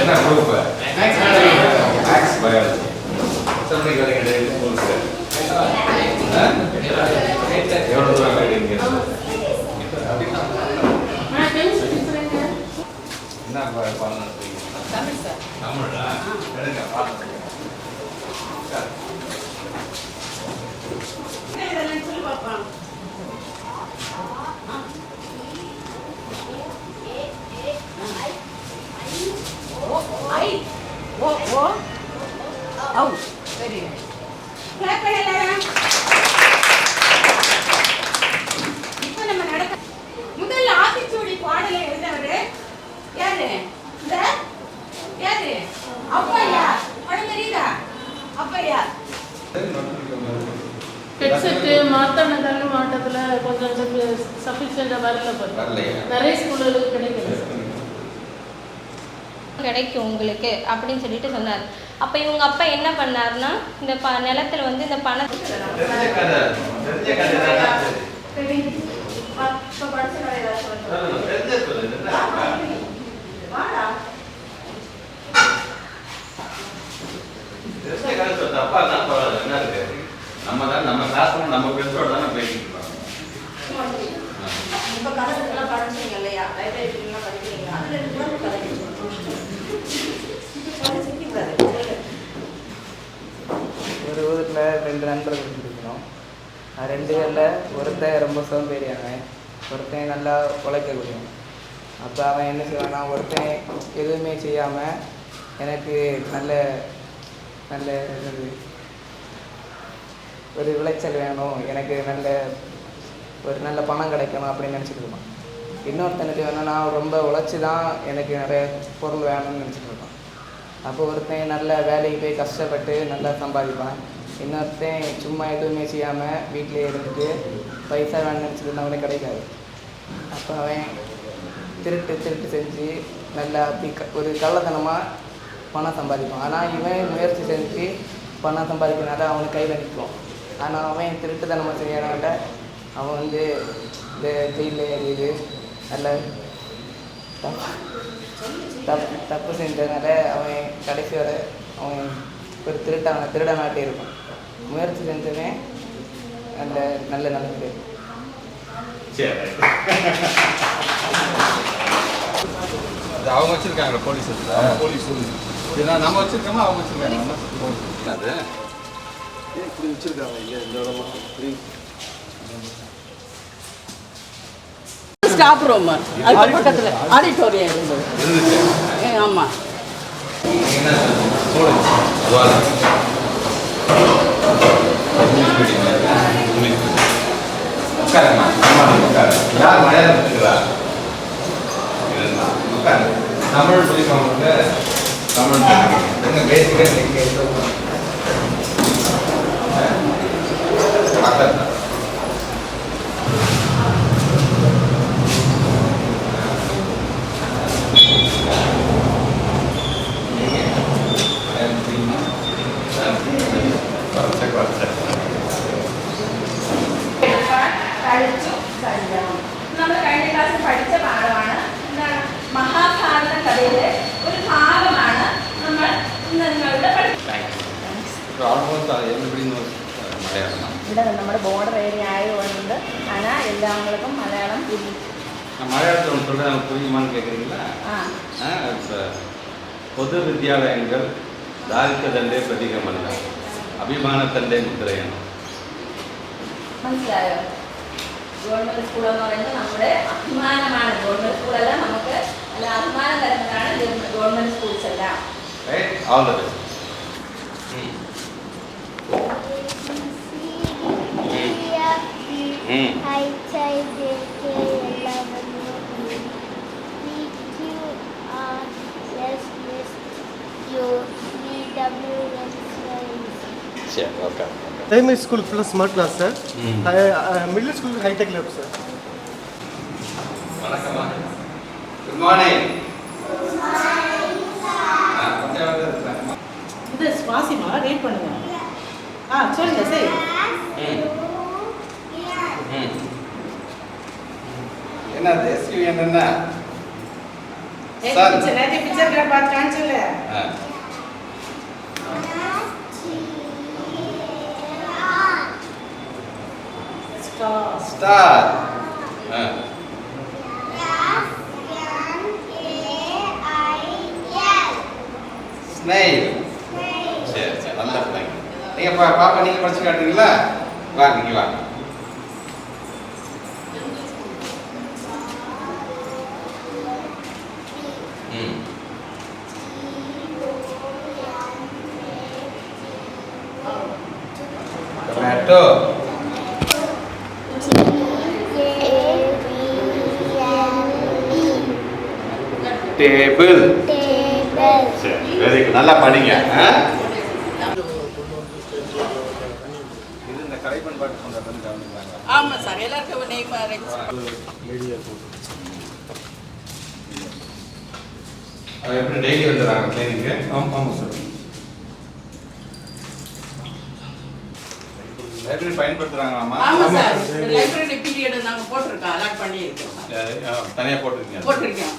என்ன group maths biology எத்தனை மணிக்கு வரீங்க டெய்லி ஸ்கூலுக்கு எவ்வளோ தூரம் வரீங்க என்ன ப- பாடம் நடத்துறீங்க தமிழா எடுங்க பாடம் இப்ப ஹெட்செட்டு மாத்தானதான மாட்டத்தில் கொஞ்சம் சஃபிஷியண்டாக வரல நிறைய ஸ்கூல்களுக்கு கிடைக்கல. கிடைக்கும் உங்களுக்கு அப்படின்னு சொல்லிட்டு சொன்னார். அப்போ இவங்க அப்பா என்ன பண்ணாருன்னா இந்த ப நிலத்துல வந்து இந்த பணத்தை தெரிஞ்ச கதை தெரிஞ்ச கதை தான் இப்ப படிச்ச கதை ஏதாவது சொல்லுங்க. தெரிஞ்ச சொல்லு என்ன வாடா. தெரிஞ்ச கதை சொல்ல தப்பா தான் பரவாயில்ல என்ன இருக்கு நம்ம தான் நம்ம கிளாஸ்ல நம்ம ஃப்ரெண்ட்ஸோட தானே பேசிட்டு இருக்கோம் இப்ப கதைகள்லாம் படிச்சீங்க இல்லையா ஒரு ஊரில் ரெண்டு நண்பர்கள் இருக்கணும் ரெண்டு பேரில் ஒருத்தன் ரொம்ப சோம்பேறியானவன் ஒருத்தன் நல்லா உழைக்கக்கூடியவன். அப்போ அவன் என்ன செய்வான்னா ஒருத்தன் எதுவுமே செய்யாமல் எனக்கு நல்ல நல்ல ஒரு விளைச்சல் வேணும் எனக்கு நல்ல ஒரு நல்ல பணம் கிடைக்கணும் அப்படின்னு நினச்சிட்டு இருப்பான். இன்னொருத்தனுக்கு நான் ரொம்ப உழைச்சி தான் எனக்கு நிறைய பொருள் வேணும்னு நினச்சிட்டு இருப்பான் அப்போ ஒருத்தன் நல்ல வேலைக்கு போய் கஷ்டப்பட்டு நல்லா சம்பாதிப்பான். இன்னொருத்தன் சும்மா எதுவுமே செய்யாமல் வீட்டிலே இருந்துட்டு பைசா வேணும்னு நினச்சிட்டு இருந்தவனே கிடைக்காது. அப்போ அவன் திருட்டு திருட்டு செஞ்சு நல்லா அப்படி க- ஒரு கள்ளத்தனமாக பணம் சம்பாதிப்பான். ஆனால் இவன் முயற்சி செஞ்சு பணம் சம்பாதிக்கிறனால அவனுக்கு கையில் நிற்கும். ஆனால் அவன் திருட்டுத்தனமாக செய்யறனால அவன் வந்து இந்த ஜெயிலில் ஏறியது நல்ல தப்பு தப்பு தப்பு செஞ்சதுனால அவன் கடைசி வரை அவன் ஒரு திருட்டான திருடனாட்டே இருப்பான். முயற்சி செஞ்சவன் நல்ல நல்ல சரி அது அவங்க வச்சிருக்காங்க போலீஸ் போலீஸ் நம்ம வச்சிருக்கோமா அவங்க வச்சிருக்காங்க அது? இப்படி வச்சிருக்காங்க? இங்க இந்த இடமா ஸ்டாப் ரூம் அதுக்கு பக்கத்தில் ஆடிட்டோரியம் இருந்தது. இருந்துச்சு ஏ, ஆமா. தமிழ் சொல்லுங்க ഇവിടെ നമ്മുടെ ബോർഡർ ഏരിയ ആയതുകൊണ്ട് ஆனால் എല്ലാവർക്കും മലയാളം ഇല്ല. நான் மலையாளத்தில் ஒன்று சொல்கிறேன் எனக்கு புரியுமான்னு கேட்குறீங்களா ആ இப்போ பொது வித்யாலயங்கள் தாரித்ததண்டே பிரதீகமல்ல അഭിമാനത്തൻ്റെ മുദ്രയാണ് മനസ്സിലായോ ഗവൺമെന്റ് സ്കൂൾ എന്ന് പറയുന്നത് നമ്മുടെ അഭിമാനമാണ് ഗവൺമെന്റ് സ്കൂളല്ല നമുക്ക് നല്ല അഭിമാനം തരുന്നതാണ് ഗവൺമെന്റ് സ്കൂൾസ് എല്ലാം റൈറ്റ് ഓൾ ദ ബെസ്റ്റ് சரி ஓகே பிரைமரி ஸ்கூல் ஃபுல்லாக smart class sir. Middle school hitech lab sir வணக்கம்மா குட் மார்னிங் இது சுவாசிமா? ரீட் பண்ணுங்க. ஆ சொல்லுங்க சரி. என்னது எஸ்யூ என்ன சார் நேற்று பிக்சர் பார்த்து காமிச்சல ஆ. ஸ்டார் ஆ. ஸ்னைல் சரி சரி நல்ல பிள்ளைங்க நீங்க பா பாப்பா நீங்க படிச்சு காட்டுறீங்களா வாங்க நீங்க வாங்க. டொமேட்டோ டேபிள் சரி வெரி குட் நல்லா படிங்க? இது இந்த கலைப்பண் பாட்டு சொல்றது வந்து கவனிக்கிறாங்க ஆமாம் சார் எல்லாருக்கும் நேம் அது எப்படி டெய்லி வந்துடுறாங்க கிளினிக்கு ஆமாம் ஆமாம் சார். லைப்ரரி பயன்படுத்துறாங்களாமா ஆமாம் சார். லைப்ரரி பீரியட் நாங்கள் போட்டிருக்கோம். அலாட் பண்ணியிருக்கோம். தனியாக போட்டிருக்கீங்க. போட்டிருக்கோம்.